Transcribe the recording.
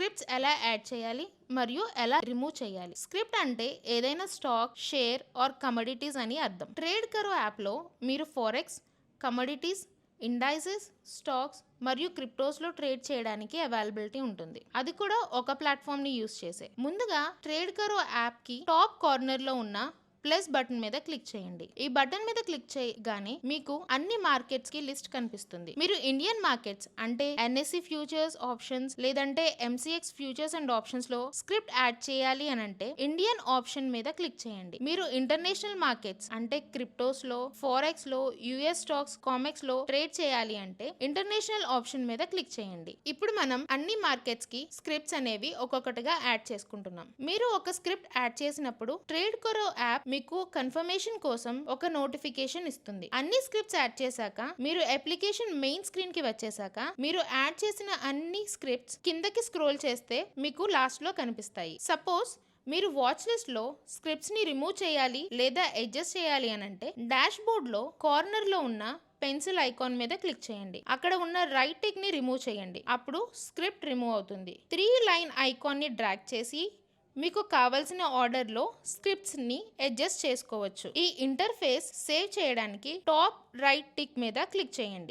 Scripts ఎలా add చేయాలి మరియు ఎలా రిమూవ్ చేయాలి? స్క్రిప్ట్ అంటే ఏదైనా స్టాక్ షేర్ ఆర్ కమోడిటీస్ అని అర్థం. ట్రేడ్ కరో యాప్లో మీరు ఫారెక్స్ కమోడిటీస్ ఇండైసెస్ స్టాక్స్ మరియు క్రిప్టోస్లో ట్రేడ్ చేయడానికి అవైలబిలిటీ ఉంటుంది. అది కూడా ఒక ప్లాట్ఫామ్ని యూస్ చేసే. ముందుగా ట్రేడ్ కరో యాప్కి టాప్ కార్నర్లో ఉన్న ప్లస్ బటన్ మీద క్లిక్ చేయండి. ఈ బటన్ మీద క్లిక్ చేయగానే మీకు అన్ని మార్కెట్స్కి లిస్ట్ కనిపిస్తుంది. మీరు ఇండియన్ మార్కెట్స్ అంటే ఎన్ఎస్సి ఫ్యూచర్స్ ఆప్షన్స్ లేదంటే ఎంసీఎక్స్ ఫ్యూచర్స్ అండ్ ఆప్షన్స్లో స్క్రిప్ట్ యాడ్ చేయాలి అని అంటే ఇండియన్ ఆప్షన్ మీద క్లిక్ చేయండి. మీరు ఇంటర్నేషనల్ మార్కెట్స్ అంటే క్రిప్టోస్లో ఫారెక్స్లో యుఎస్ స్టాక్స్ కామెక్స్లో ట్రేడ్ చేయాలి అంటే ఇంటర్నేషనల్ ఆప్షన్ మీద క్లిక్ చేయండి. ఇప్పుడు మనం అన్ని మార్కెట్స్కి స్క్రిప్ట్స్ అనేవి ఒక్కొక్కటిగా యాడ్ చేసుకుంటున్నాం. మీరు ఒక స్క్రిప్ట్ యాడ్ చేసినప్పుడు ట్రేడ్ కొరో యాప్ మీకు కన్ఫర్మేషన్ కోసం ఒక నోటిఫికేషన్ ఇస్తుంది. అన్ని స్క్రిప్ట్స్ యాడ్ చేశాక మీరు అప్లికేషన్ మెయిన్ స్క్రీన్కి వచ్చేసాక మీరు యాడ్ చేసిన అన్ని స్క్రిప్ట్స్ కిందకి స్క్రోల్ చేస్తే మీకు లాస్ట్లో కనిపిస్తాయి. సపోజ్ మీరు వాచ్ లిస్ట్లో స్క్రిప్ట్స్ని రిమూవ్ చేయాలి లేదా అడ్జస్ట్ చేయాలి అని అంటే డాష్ బోర్డ్లో కార్నర్లో ఉన్న పెన్సిల్ ఐకాన్ మీద క్లిక్ చేయండి. అక్కడ ఉన్న రైట్ టిక్ని రిమూవ్ చేయండి. అప్పుడు స్క్రిప్ట్ రిమూవ్ అవుతుంది. త్రీ లైన్ ఐకాన్ని డ్రాగ్ చేసి మీకు కావలసిన ఆర్డర్లో స్క్రిప్ట్స్ని అడ్జస్ట్ చేసుకోవచ్చు. ఈ ఇంటర్ఫేస్ సేవ్ చేయడానికి టాప్ రైట్ టిక్ మీద క్లిక్ చేయండి.